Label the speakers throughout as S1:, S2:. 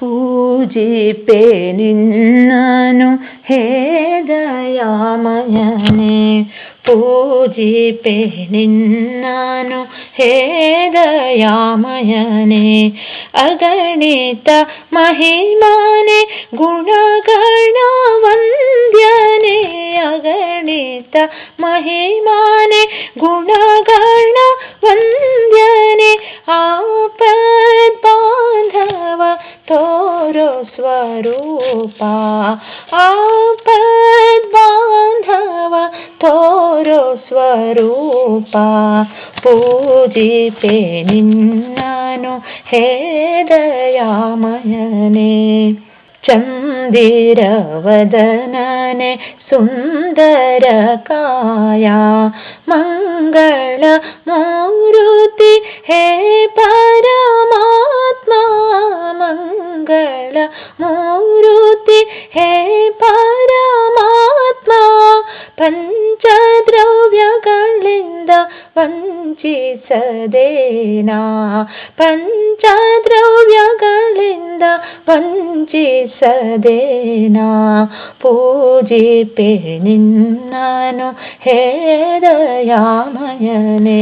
S1: പൂജിപ്പേനിന്നു ഹേ ദയാമയനെ. പൂജിപ്പേനിന്നു ഹേ ദയാമയനെ. അഗണിത മഹിമാനെ ഗുണഗണവന്ദ്യനെ അഗണിത മഹിമാനെ ഗുണഗ स्वरूपा आपद्बान्धव तोरो स्वरूपा पूजिते निन्नानु हे दयामयने। चन्दिरवदनने सुन्दरकाया। मङ्गलमूरुति हे परमात्मा। ಮೂರುತಿ ಹೇ ಪರಮಾತ್ಮ ಮಂಗಳ ಮೂರುತಿ ಹೇ ಪರಮಾತ್ಮ ಪಂಚದ್ರವ್ಯಗಳಿಂದ ವಂಚಿಸದೇನಾ ಪಂಚದ್ರವ್ಯಗಳಿಂದ ವಂಚಿಸದೇನಾ ಪೂಜಿಪೆ ನಿನ್ನನು ಹೇ ದಯಾಮಯನೇ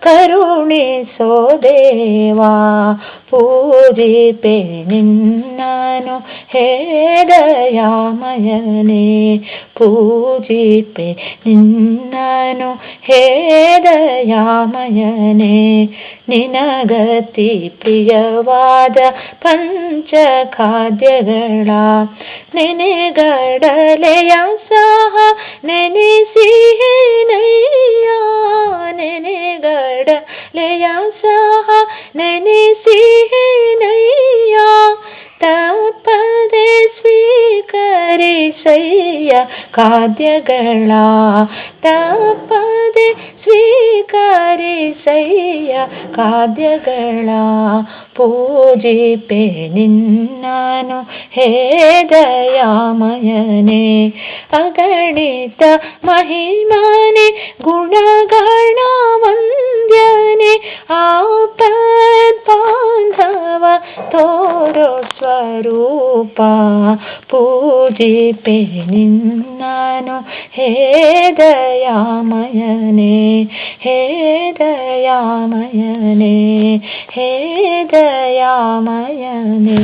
S1: ಕರುಣಿಸೋ ದೇವಾ ಪೂಜಿಪೆ ನಿನ್ನನು ಹೇ ದಯಾಮಯನೇ ಪೂಜಿಪೆ ನಿನ್ನನು ಹೇ ದಯಾಮಯನೇ ನಿನಗತಿ ಪ್ರಿಯವಾದ ಪಂಚ ಖಾದ್ಯಗಳ ನೆನೆಗಡಲೆಯ ಸಹ ನೆನೆಸಿಹೇನಯ್ಯ ನೆನೆಗಡಲೆಯ ಸಹ ನೆನೆಸಿಹೇನಯ್ಯ ತಪ್ಪದೆ ಸ್ವೀಕರಿಸಯ್ಯ ಖಾದ್ಯಗಳ ತಪ್ಪದೆ ಸ್ವೀಕರಿಸಯ್ಯ ಖಾದ್ಯಗಳ ಪೂಜಿಪೆ ನಿನ್ನನು ಹೇ ದಯಾಮಯನೇ ಅಗಣಿತ ಮಹಿಮಾನೆ ಗುಣಗಣ ವಂದ್ಯನೆ ಆಪದ್ ಬಾಂಧವ ತೋರೋ ಸ್ವರೂಪ ಪೂಜಿಪೆ ನಿನ್ನನು ಹೇ ದಯಾಮಯನೇ ಹೇ ದಯಾಮಯನೇ ಹೇ ದಯಾಮಯನೇ